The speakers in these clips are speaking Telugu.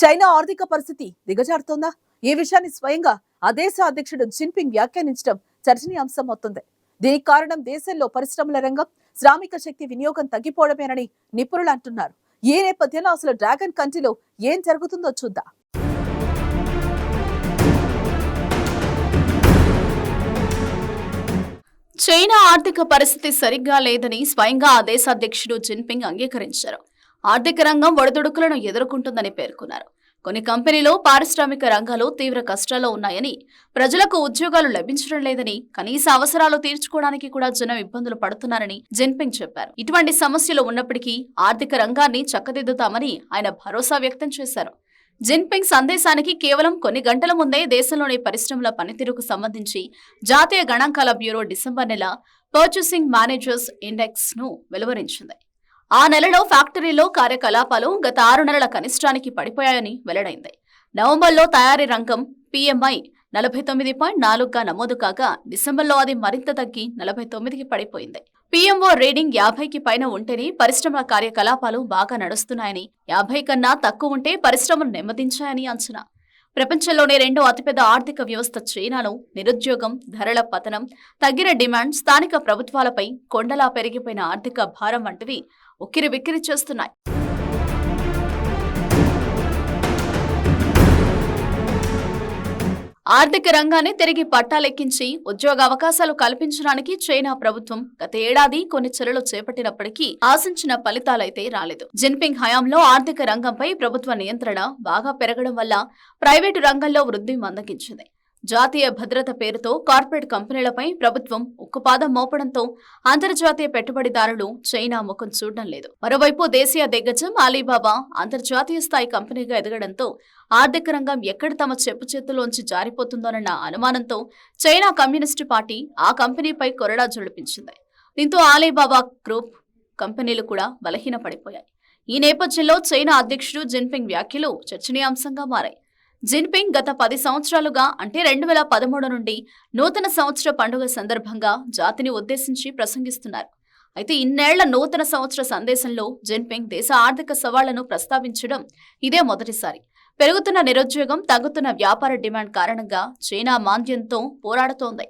చైనా ఆర్థిక పరిస్థితి దిగజారుతోందా? ఈ విషయాన్ని స్వయంగా ఆ దేశ అధ్యక్షుడు జిన్పింగ్ వ్యాఖ్యానించడం చర్చనీయాంశం అవుతుంది దీనికి కారణం దేశంలో పరిశ్రమల రంగం శ్రామిక శక్తి వినియోగం తగ్గిపోవడమేనని నిపుణులు అంటున్నారు. ఈ నేపథ్యంలో అసలు డ్రాగన్ కంట్రీలో ఏం జరుగుతుందో చూద్దాం. చైనా ఆర్థిక పరిస్థితి సరిగ్గా లేదని స్వయంగా ఆ దేశ అధ్యక్షుడు జిన్పింగ్ అంగీకరించారు. ఆర్థిక రంగం ఒడిదుడుకులను ఎదుర్కొంటుందని పేర్కొన్నారు. కొన్ని కంపెనీలు పారిశ్రామిక రంగాలు తీవ్ర కష్టాల్లో ఉన్నాయని ప్రజలకు ఉద్యోగాలు లభించడం లేదని కనీస అవసరాలు తీర్చుకోవడానికి కూడా జనం ఇబ్బందులు పడుతున్నారని జిన్పింగ్ చెప్పారు. ఇటువంటి సమస్యలు ఉన్నప్పటికీ ఆర్థిక రంగాన్ని చక్కదిద్దుతామని ఆయన భరోసా వ్యక్తం చేశారు. జిన్పింగ్ సందేశానికి కేవలం కొన్ని గంటల ముందే దేశంలోని పరిశ్రమల పనితీరుకు సంబంధించి జాతీయ గణాంకాల బ్యూరో డిసెంబర్ నెల పర్చేసింగ్ మేనేజర్స్ ఇండెక్స్ను వెలువరించింది. ఆ నెలలో ఫ్యాక్టరీలో కార్యకలాపాలు గత ఆరు నెలల కనిష్టానికి పడిపోయాయని వెల్లడైంది. నవంబర్లో తయారీ రంగం పీఎంఐ నలభై తొమ్మిది పాయింట్ నాలుగుగా నమోదు కాగా డిసెంబర్లో అది మరింత తగ్గి నలభై తొమ్మిదికి పడిపోయింది. పీఎంఓ రీడింగ్ యాభైకి పైన ఉంటేనే పరిశ్రమల కార్యకలాపాలు బాగా నడుస్తున్నాయని యాభై కన్నా తక్కువ ఉంటే పరిశ్రమలు నెమ్మదించాయని అంచనా. ప్రపంచంలోనే రెండో అతిపెద్ద ఆర్థిక వ్యవస్థ చైనాలో నిరుద్యోగం ధరల పతనం తగ్గిన డిమాండ్ స్థానిక ప్రభుత్వాలపై కొండలా పెరిగిపోయిన ఆర్థిక భారం వంటివి ఉక్కిరి బిక్కిరి చేస్తున్నాయి. ఆర్థిక రంగాన్ని తిరిగి పట్టాలెక్కించి ఉద్యోగ అవకాశాలు కల్పించడానికి చైనా ప్రభుత్వం గత ఏడాది కొన్ని చర్యలు చేపట్టినప్పటికీ ఆశించిన ఫలితాలైతే రాలేదు. జిన్పింగ్ హయాంలో ఆర్థిక రంగంపై ప్రభుత్వ నియంత్రణ బాగా పెరగడం వల్ల ప్రైవేటు రంగంలో వృద్ధి మందగించింది. జాతీయ భద్రత పేరుతో కార్పొరేట్ కంపెనీలపై ప్రభుత్వం ఉక్కుపాదం మోపడంతో అంతర్జాతీయ పెట్టుబడిదారులు చైనా ముఖం చూడడం లేదు. మరోవైపు దేశీయ దిగ్గజం అలీబాబా అంతర్జాతీయ స్థాయి కంపెనీగా ఎదగడంతో ఆర్థిక రంగం ఎక్కడ తమ చెప్పు చేతుల్లోంచి జారిపోతుందోనన్న అనుమానంతో చైనా కమ్యూనిస్టు పార్టీ ఆ కంపెనీపై కొరడా జొలిపించింది. దీంతో అలీబాబా గ్రూప్ కంపెనీలు కూడా బలహీనపడిపోయాయి. ఈ నేపథ్యంలో చైనా అధ్యక్షుడు జిన్పింగ్ వ్యాఖ్యలు చర్చనీయాంశంగా మారాయి. జిన్పింగ్ గత పది సంవత్సరాలుగా అంటే రెండు వేల పదమూడు నుండి నూతన సంవత్సర పండుగ సందర్భంగా జాతిని ఉద్దేశించి ప్రసంగిస్తున్నారు. అయితే ఇన్నేళ్ళ నూతన సంవత్సర సందేశంలో జిన్పింగ్ దేశ ఆర్థిక సవాళ్ళను ప్రస్తావించడం ఇదే మొదటిసారి. పెరుగుతున్న నిరుద్యోగం తగ్గుతున్న వ్యాపార డిమాండ్ కారణంగా చైనా మాంద్యంతో పోరాడుతోంది.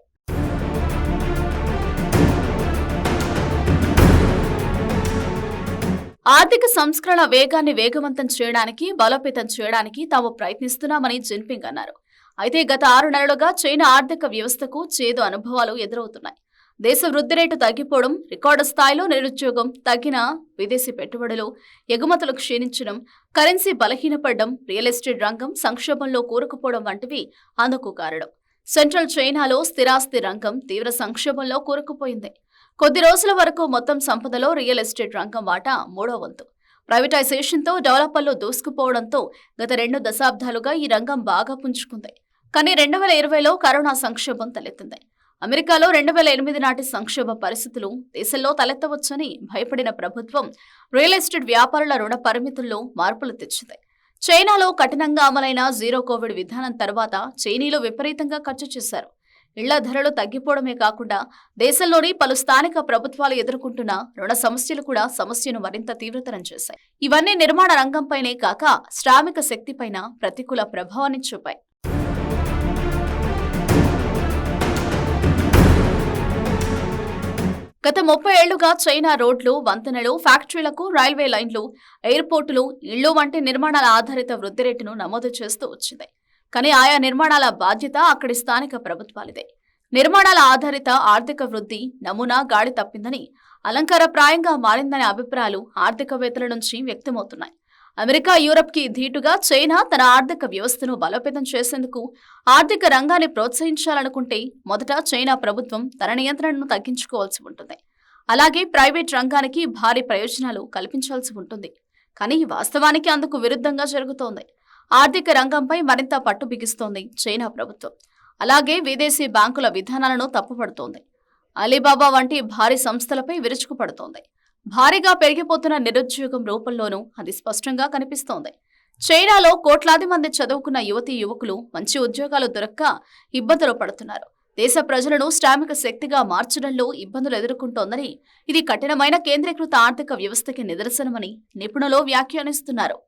ఆర్థిక సంస్కరణ వేగాన్ని వేగవంతం చేయడానికి బలోపేతం చేయడానికి తాము ప్రయత్నిస్తున్నామని జిన్పింగ్ అన్నారు. అయితే గత ఆరు నెలలుగా చైనా ఆర్థిక వ్యవస్థకు చేదు అనుభవాలు ఎదురవుతున్నాయి. దేశ వృద్ధి రేటు తగ్గిపోవడం రికార్డు స్థాయిలో నిరుద్యోగం తగ్గిన విదేశీ పెట్టుబడులు ఎగుమతులు క్షీణించడం కరెన్సీ బలహీనపడడం రియల్ ఎస్టేట్ రంగం సంక్షోభంలో కూరుకుపోవడం వంటివి అందుకు కారణం. సెంట్రల్ చైనాలో స్థిరాస్తి రంగం తీవ్ర సంక్షోభంలో కూరుకుపోయింది. కొద్ది రోజుల వరకు మొత్తం సంపదలో రియల్ ఎస్టేట్ రంగం వాటా మూడో వంతు. ప్రైవేటైజేషన్తో డెవలపర్లు దూసుకుపోవడంతో గత రెండు దశాబ్దాలుగా ఈ రంగం బాగా పుంజుకుంది. కానీ రెండు వేల ఇరవైలో కరోనా సంక్షోభం తలెత్తింది. అమెరికాలో రెండు వేల ఎనిమిది నాటి సంక్షోభ పరిస్థితులు దేశంలో తలెత్తవచ్చని భయపడిన ప్రభుత్వం రియల్ ఎస్టేట్ వ్యాపారుల రుణ పరిమితుల్లో మార్పులు తెచ్చింది. చైనాలో కఠినంగా అమలైన జీరో కోవిడ్ విధానం తర్వాత చైనీలు విపరీతంగా ఖర్చు చేశారు. ఇళ్ళ ధరలు తగ్గిపోవడమే కాకుండా దేశంలోని పలు స్థానిక ప్రభుత్వాలు ఎదుర్కొంటున్న రుణ సమస్యలు కూడా సమస్యను మరింత తీవ్రతరం చేశాయి. ఇవన్నీ నిర్మాణ రంగంపైనే కాక శ్రామిక శక్తిపైన ప్రతికూల ప్రభావాన్ని చూపాయి. గత ముప్పై ఏళ్ళుగా చైనా రోడ్లు వంతెనలు ఫ్యాక్టరీలకు రైల్వే లైన్లు ఎయిర్పోర్టులు ఇళ్ళు వంటి నిర్మాణాల ఆధారిత వృద్ధి రేటును నమోదు చేస్తూ వచ్చింది. కానీ ఆయా నిర్మాణాల బాధ్యత అక్కడి స్థానిక ప్రభుత్వాలదే. నిర్మాణాల ఆధారిత ఆర్థిక వృద్ధి నమూనా గాడి తప్పిందని అలంకారప్రాయంగా మారిందనే అభిప్రాయాలు ఆర్థికవేత్తల నుంచి వ్యక్తమవుతున్నాయి. అమెరికా యూరప్కి ధీటుగా చైనా తన ఆర్థిక వ్యవస్థను బలోపేతం చేసేందుకు ఆర్థిక రంగాన్ని ప్రోత్సహించాలనుకుంటే మొదట చైనా ప్రభుత్వం తన నియంత్రణను తగ్గించుకోవాల్సి ఉంటుంది. అలాగే ప్రైవేట్ రంగానికి భారీ ప్రయోజనాలు కల్పించాల్సి ఉంటుంది. కానీ వాస్తవానికి అందుకు విరుద్ధంగా జరుగుతోంది. ఆర్థిక రంగంపై మరింత పట్టు బిగిస్తోంది చైనా ప్రభుత్వం. అలాగే విదేశీ బ్యాంకుల విధానాలను తప్పుపడుతోంది. అలీబాబా వంటి భారీ సంస్థలపై విరుచుకుపడుతోంది. భారీగా పెరిగిపోతున్న నిరుద్యోగం రూపంలోనూ అది స్పష్టంగా కనిపిస్తోంది. చైనాలో కోట్లాది మంది చదువుకున్న యువతీ యువకులు మంచి ఉద్యోగాలు దొరక్క ఇబ్బందులు పడుతున్నారు. దేశ ప్రజలను శ్రామిక శక్తిగా మార్చడంలో ఇబ్బందులు ఎదుర్కొంటోందని ఇది కఠినమైన కేంద్రీకృత ఆర్థిక వ్యవస్థకి నిదర్శనమని నిపుణులు వ్యాఖ్యానిస్తున్నారు.